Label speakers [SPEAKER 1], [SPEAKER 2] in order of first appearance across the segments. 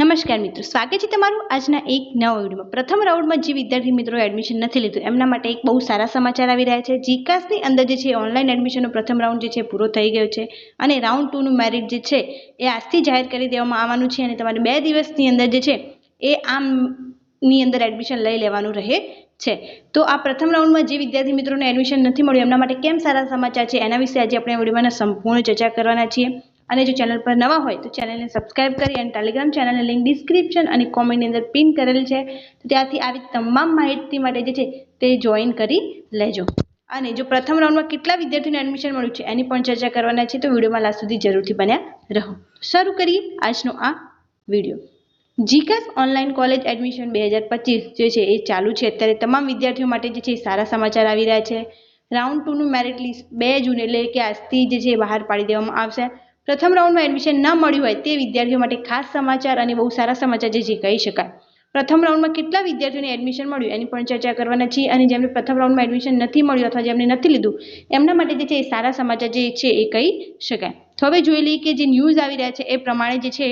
[SPEAKER 1] નમસ્કાર મિત્રો, સ્વાગત છે તમારું આજના એક નવા વિડીયોમાં. પ્રથમ રાઉન્ડમાં જે વિદ્યાર્થી મિત્રો એડમિશન નથી લીધું, એમના માટે એક બહુ સારા સમાચાર આવી રહ્યા છે. જીકાસની અંદર જે છે ઓનલાઈન એડમિશનનો પ્રથમ રાઉન્ડ જે છે, પૂરો થઈ ગયો છે અને રાઉન્ડ ટુનું મેરિટ જે છે, એ આજથી જાહેર કરી દેવામાં આવવાનું છે અને તમારે બે દિવસની અંદર જે છે, એ આમની અંદર એડમિશન લઈ લેવાનું રહે છે. તો આ પ્રથમ રાઉન્ડમાં જે વિદ્યાર્થી મિત્રોને એડમિશન નથી મળ્યું, એમના માટે કેમ સારા સમાચાર છે, એના વિશે આજે આપણે વિડીયોમાં સંપૂર્ણ ચર્ચા કરવાના છીએ. અને જો ચેનલ પર નવા હોય તો ચેનલને સબસ્ક્રાઇબ કરી અને ટેલિગ્રામ ચેનલની લિંક ડિસ્ક્રિપ્શન અને કોમેન્ટની અંદર પિન કરેલ છે. તો ત્યાંથી આવી તમામ માહિતી માટે જે છે તે જોઈન કરી લેજો. અને જો પ્રથમ રાઉન્ડમાં કેટલા વિદ્યાર્થીઓને એડમિશન મળ્યું છે એની પણ ચર્ચા કરવાના છે તો વિડીયોમાં લાસ્ટ સુધી જરૂરથી બન્યા રહો. શરૂ કરીએ આજનો આ વીડિયો જીકાસ ઓનલાઈન કોલેજ એડમિશન બે હજાર પચીસ જે છે એ ચાલુ છે. અત્યારે તમામ વિદ્યાર્થીઓ માટે જે છે સારા સમાચાર આવી રહ્યા છે. રાઉન્ડ ટુનું મેરિટ લિસ્ટ બે જૂન એટલે કે આજથી જે છે બહાર પાડી દેવામાં આવશે. પ્રથમ રાઉન્ડમાં એડમિશન ન મળ્યું હોય તે વિદ્યાર્થીઓ માટે ખાસ સમાચાર અને બહુ સારા સમાચાર જે છે કહી શકાય. પ્રથમ રાઉન્ડમાં કેટલા વિદ્યાર્થીઓને એડમિશન મળ્યું એની પણ ચર્ચા કરવાના છીએ અને જેમને પ્રથમ રાઉન્ડમાં એડમિશન નથી મળ્યું અથવા જેમને નથી લીધું, એમના માટે જે છે એ સારા સમાચાર જે છે એ કહી શકાય. તો હવે જોઈ લઈએ કે જે ન્યૂઝ આવી રહ્યા છે એ પ્રમાણે જે છે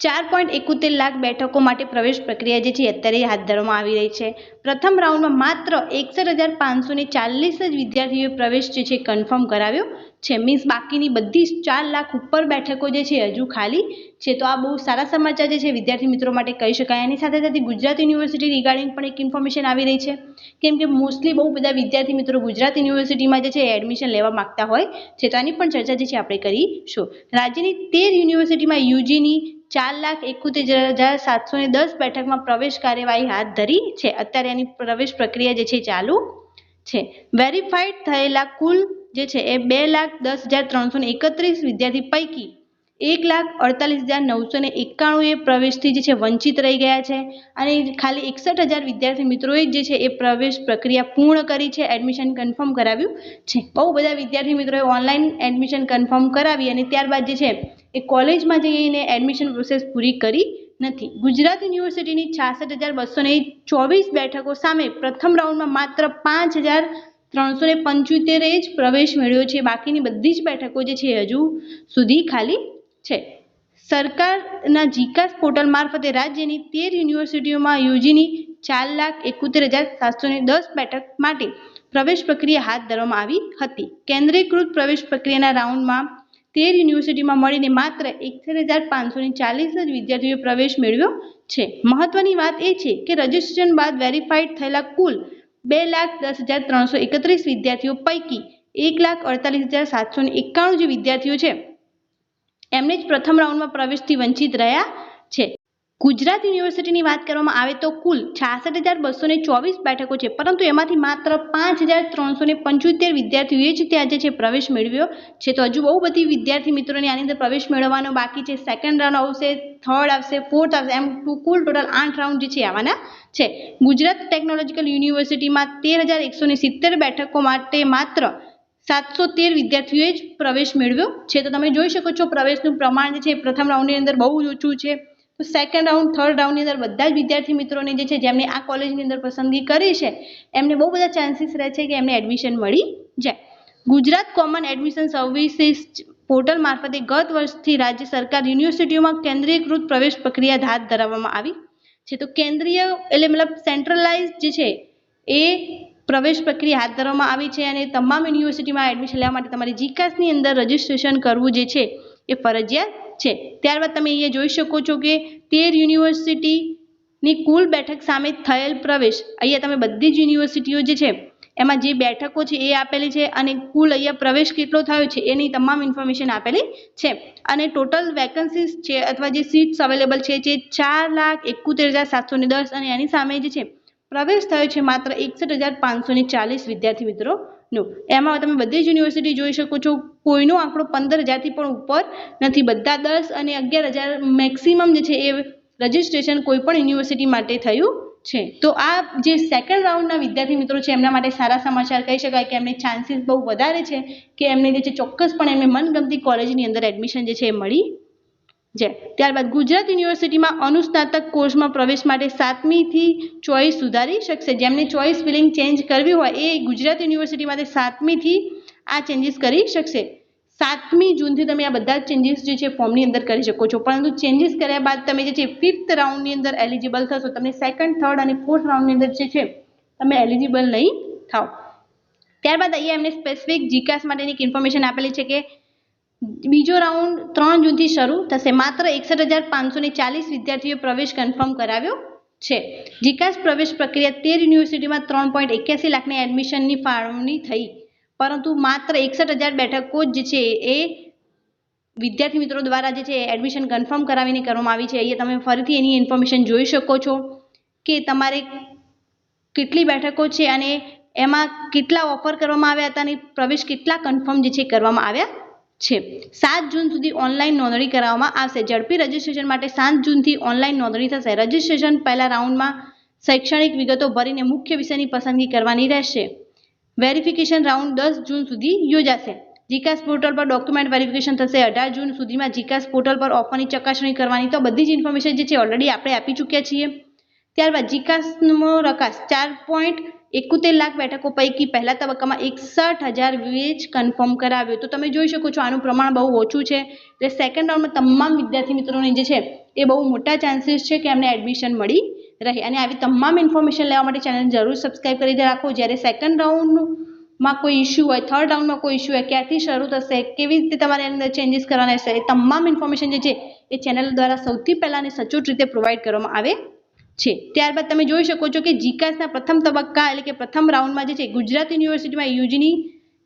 [SPEAKER 1] ચાર પોઈન્ટ એકોતેર લાખ બેઠકો માટે પ્રવેશ પ્રક્રિયા જે છે અત્યારે હાથ ધરવામાં આવી રહી છે. પ્રથમ રાઉન્ડમાં માત્ર એકસઠ હજાર પાંચસો ને ચાલીસ જ વિદ્યાર્થીઓએ પ્રવેશ જે છે કન્ફર્મ કરાવ્યો છે. મીન્સ બાકીની બધી જ ચાર લાખ ઉપર બેઠકો જે છે હજુ ખાલી છે. તો આ બહુ સારા સમાચાર જે છે વિદ્યાર્થી મિત્રો માટે કહી શકાય. એની સાથે સાથે ગુજરાત યુનિવર્સિટી રિગાર્ડિંગ પણ એક ઇન્ફોર્મેશન આવી રહી છે. કેમ કે મોસ્ટલી બહુ બધા વિદ્યાર્થી મિત્રો ગુજરાત યુનિવર્સિટીમાં જે છે એડમિશન લેવા માગતા હોય છે. તો આની પણ ચર્ચા જે છે આપણે કરીશું. રાજ્યની તેર યુનિવર્સિટીમાં યુજીની ચાર લાખ એકોતેર હજાર સાતસો ને દસ બેઠકમાં પ્રવેશ કાર્યવાહી હાથ ધરી છે. અત્યારે એની પ્રવેશ પ્રક્રિયા જે છે ચાલુ છે. વેરીફાઈડ થયેલા કુલ જે છે એ બે લાખ દસ હજાર ત્રણસો એકત્રીસ વિદ્યાર્થી પૈકી એક લાખ અડતાલીસ હજાર નવસો ને એકાણું એ પ્રવેશથી જે છે વંચિત રહી ગયા છે. અને ખાલી એકસઠ હજાર વિદ્યાર્થી મિત્રોએ જે છે એ પ્રવેશ પ્રક્રિયા પૂર્ણ કરી છે, એડમિશન કન્ફર્મ કરાવ્યું છે. બહુ બધા વિદ્યાર્થી મિત્રોએ ઓનલાઈન એડમિશન કન્ફર્મ કરાવી અને ત્યારબાદ જે છે એ કોલેજમાં જઈને એડમિશન પ્રોસેસ પૂરી કરી નથી. ગુજરાત યુનિવર્સિટીની છાસઠ હજાર બસો ને ચોવીસ બેઠકો સામે પ્રથમ રાઉન્ડમાં માત્ર પાંચ હજાર ત્રણસો ને પંચોતેરે જ પ્રવેશ મેળવ્યો છે. બાકીની બધી જ બેઠકો જે છે હજુ સુધી ખાલી છે. સરકારના જીકાસ પોર્ટલ મારફતે રાજ્યની તેર યુનિવર્સિટીઓમાં યુજીની ચાર લાખ એકોતેર હજાર સાતસો ને દસ બેઠક માટે પ્રવેશ પ્રક્રિયા હાથ ધરવામાં આવી હતી. કેન્દ્રીયકૃત પ્રવેશ પ્રક્રિયાના રાઉન્ડમાં તેર યુનિવર્સિટીમાં મળીને માત્ર એકસઠ હજાર પાંચસો ચાલીસ જ વિદ્યાર્થીઓએ પ્રવેશ મેળવ્યો છે. મહત્વની વાત એ છે કે રજિસ્ટ્રેશન બાદ વેરીફાઈડ થયેલા કુલ બે લાખ દસ હજાર ત્રણસો એકત્રીસ વિદ્યાર્થીઓ પૈકી એક લાખ અડતાલીસ હજાર સાતસો એકાણું જે વિદ્યાર્થીઓ છે. એમને જ પ્રથમ રાઉન્ડમાં પ્રવેશથી વંચિત રહ્યા છે. ગુજરાત યુનિવર્સિટીની વાત કરવામાં આવે તો કુલ છાસઠ હજાર બસો ચોવીસ બેઠકો છે. પરંતુ એમાંથી માત્ર પાંચ હજાર ત્રણસો પંચોતેર વિદ્યાર્થીઓએ જ ત્યાં જે છે પ્રવેશ મેળવ્યો છે. તો હજુ બહુ બધી વિદ્યાર્થી મિત્રોને આની અંદર પ્રવેશ મેળવવાનો બાકી છે. સેકન્ડ રાઉન્ડ આવશે, થર્ડ આવશે, ફોર્થ આવશે, એમ કુલ ટોટલ આઠ રાઉન્ડ જે છે આવવાના છે. ગુજરાત ટેકનોલોજીકલ યુનિવર્સિટીમાં તેર હજાર એકસો ને સિત્તેર બેઠકો માટે માત્ર સાતસો તેર વિદ્યાર્થીઓએ જ પ્રવેશ મેળવ્યો છે. તો તમે જોઈ શકો છો પ્રવેશનું પ્રમાણ જે છે પ્રથમ રાઉન્ડની અંદર બહુ જ ઓછું છે. તો સેકન્ડ રાઉન્ડ થર્ડ રાઉન્ડની અંદર બધા જ વિદ્યાર્થી મિત્રોને જે છે જેમને આ કોલેજની અંદર પસંદગી કરી છે, એમને બહુ બધા ચાન્સીસ રહે છે કે એમને એડમિશન મળી જાય. Gujarat common admission services portal મારફતે ગત વર્ષથી રાજ્ય સરકાર યુનિવર્સિટીઓમાં કેન્દ્રીયકૃત પ્રવેશ પ્રક્રિયા હાથ ધરવામાં આવી છે. તો કેન્દ્રીય એટલે મતલબ સેન્ટ્રલાઇઝ જે છે, એ પ્રવેશ પ્રક્રિયા હાથ ધરવામાં આવી છે અને તમામ યુનિવર્સિટીમાં એડમિશન લેવા માટે તમારે જીકાસની અંદર રજિસ્ટ્રેશન કરવું જે છે એ ફરજિયાત છે. ત્યારબાદ તમે અહીંયા જોઈ શકો છો કે તેર યુનિવર્સિટીની કુલ બેઠક સામે થયેલ પ્રવેશ. અહીંયા તમે બધી જ યુનિવર્સિટીઓ જે છે, એમાં જે બેઠકો છે એ આપેલી છે અને કુલ અહીંયા પ્રવેશ કેટલો થયો છે એની તમામ ઇન્ફોર્મેશન આપેલી છે. અને ટોટલ વેકન્સીસ છે અથવા જે સીટ્સ અવેલેબલ છે જે ચાર લાખ એકોતેર હજાર સાતસો દસ અને એની સામે જે છે, પ્રવેશ થયો છે માત્ર એકસઠ હજાર પાંચસો ચાલીસ વિદ્યાર્થી મિત્રો. નો એમાં તમે બધી જ યુનિવર્સિટી જોઈ શકો છો. કોઈનો આંકડો પંદર હજારથી પણ ઉપર નથી. બધા દસ અને અગિયાર હજાર મેક્સિમમ જે છે એ રજિસ્ટ્રેશન કોઈ પણ યુનિવર્સિટી માટે થયું છે. તો આ જે સેકન્ડ રાઉન્ડના વિદ્યાર્થી મિત્રો છે, એમના માટે સારા સમાચાર કહી શકાય કે એમને ચાન્સીસ બહુ વધારે છે કે એમને જે છે ચોક્કસપણે એમને મનગમતી કોલેજની અંદર એડમિશન જે છે એ મળી જાય ત્યારબાદ ગુજરાત યુનિવર્સિટીમાં અનુસ્નાતક કોર્સમાં પ્રવેશ માટે સાતમીથી ચોઈસ સુધારી શકશે. જેમને ચોઈસ ફિલિંગ ચેન્જ કરવી હોય એ ગુજરાત યુનિવર્સિટી માટે સાતમીથી આ ચેન્જીસ કરી શકશે. સાતમી જૂનથી તમે આ બધા ચેન્જીસ જે છે ફોર્મની અંદર કરી શકો છો. પરંતુ ચેન્જીસ કર્યા બાદ તમે જે છે ફિફ્થ રાઉન્ડની અંદર એલિજિબલ થશો. તમને સેકન્ડ, થર્ડ અને ફોર્થ રાઉન્ડની અંદર જે છે તમે એલિજિબલ નહીં થાવ. ત્યારબાદ અહીંયા એમને સ્પેસિફિક જીકાસ માટેની એક ઇન્ફોર્મેશન આપેલી છે કે બીજો રાઉન્ડ ત્રણ જૂનથી શરૂ થશે. માત્ર એકસઠ હજાર પાંચસો ચાલીસ વિદ્યાર્થીઓએ પ્રવેશ કન્ફર્મ કરાવ્યો છે. જીકાસ પ્રવેશ પ્રક્રિયા તેર યુનિવર્સિટીમાં ત્રણ પોઈન્ટ એક્યાસી લાખની એડમિશનની ફાળવણી થઈ. પરંતુ માત્ર એકસઠ હજાર બેઠકો જ જે છે એ વિદ્યાર્થી મિત્રો દ્વારા જે છે એડમિશન કન્ફર્મ કરાવીને કરવામાં આવી છે. અહીંયા તમે ફરીથી એની ઇન્ફોર્મેશન જોઈ શકો છો કે તમારે કેટલી બેઠકો છે અને એમાં કેટલા ઓફર કરવામાં આવ્યા હતા અને પ્રવેશ કેટલા કન્ફર્મ જે છે કરવામાં આવ્યા છે. સાત જૂન સુધી ઓનલાઈન નોંધણી કરાવવામાં આવશે. ઝડપી રજિસ્ટ્રેશન માટે સાત જૂનથી ઓનલાઈન નોંધણી થશે. રજિસ્ટ્રેશન પહેલા રાઉન્ડમાં શૈક્ષણિક વિગતો ભરીને મુખ્ય વિષયની પસંદગી કરવાની રહેશે. વેરિફિકેશન રાઉન્ડ દસ જૂન સુધી યોજાશે. જીકાસ પોર્ટલ પર ડોક્યુમેન્ટ વેરિફિકેશન થશે. અઢાર જૂન સુધીમાં જીકાસ પોર્ટલ પર ઓફરની ચકાસણી કરવાની. તો બધી જ ઇન્ફોર્મેશન જે છે ઓલરેડી આપણે આપી ચૂક્યા છીએ. ત્યારબાદ જીકાસનો રકાસ ચાર પોઈન્ટ એકોતેર લાખ બેઠકો પૈકી પહેલા તબક્કામાં એકસઠ હજાર વીએચ કન્ફર્મ કરાવ્યો. તો તમે જોઈ શકો છો આનું પ્રમાણ બહુ ઓછું છે. એટલે સેકન્ડ રાઉન્ડમાં તમામ વિદ્યાર્થી મિત્રોને જે છે, એ બહુ મોટા ચાન્સીસ છે કે એમને એડમિશન મળી રહે. અને આવી તમામ ઇન્ફોર્મેશન લેવા માટે ચેનલ જરૂર સબસ્ક્રાઈબ કરી રાખો. જ્યારે સેકન્ડ રાઉન્ડમાં કોઈ ઇસ્યુ હોય થર્ડ રાઉન્ડમાં કોઈ ઇસ્યુ હોય ક્યારથી શરૂ થશે, કેવી રીતે તમારે અંદર ચેન્જીસ કરવાના રહેશે એ તમામ ઇન્ફોર્મેશન જે છે, એ ચેનલ દ્વારા સૌથી પહેલાં અને સચોટ રીતે પ્રોવાઈડ કરવામાં આવે છે. ત્યારબાદ તમે જોઈ શકો છો કે જીકાસના પ્રથમ તબક્કા એટલે કે પ્રથમ રાઉન્ડમાં જે છે, ગુજરાત યુનિવર્સિટીમાં યુજીની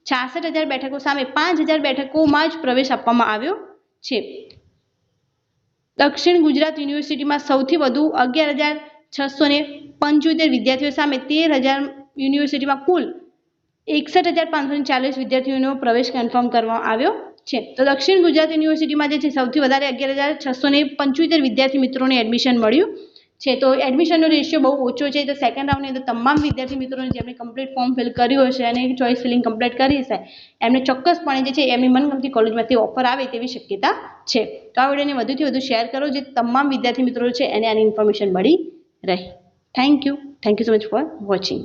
[SPEAKER 1] છાસઠ હજાર બેઠકો સામે પાંચ હજાર બેઠકોમાં જ પ્રવેશ આપવામાં આવ્યો છે. દક્ષિણ ગુજરાત યુનિવર્સિટીમાં સૌથી વધુ અગિયાર હજાર છસો ને પંચોતેર વિદ્યાર્થીઓ સામે તેર હજાર યુનિવર્સિટીમાં કુલ એકસઠ હજાર પાંચસો ને ચાલીસ વિદ્યાર્થીઓનો પ્રવેશ કન્ફર્મ કરવામાં આવ્યો છે. તો દક્ષિણ ગુજરાત યુનિવર્સિટીમાં જે છે, સૌથી વધારે અગિયાર હજાર છસો ને પંચોતેર વિદ્યાર્થી મિત્રોને એડમિશન મળ્યું. છે, તો એડમિશનનો રેશિયો બહુ ઓછો છે, તો સેકન્ડ રાઉન્ડની અંદર તમામ વિદ્યાર્થી મિત્રોને જેમણે કમ્પ્લીટ ફોર્મ ફિલ કર્યું હશે અને ચોઇસ ફિલિંગ કમ્પ્લીટ કરી હશે, એમને ચોક્કસપણે જે છે, એમની મનગમતી કોલેજમાંથી ઓફર આવે તેવી શક્યતા છે. તો આ વિડીયોને વધુથી વધુ શેર કરો, જે તમામ વિદ્યાર્થી મિત્રો છે, એને આની ઇન્ફોર્મેશન મળી રહે. Thank you thank you so much for watching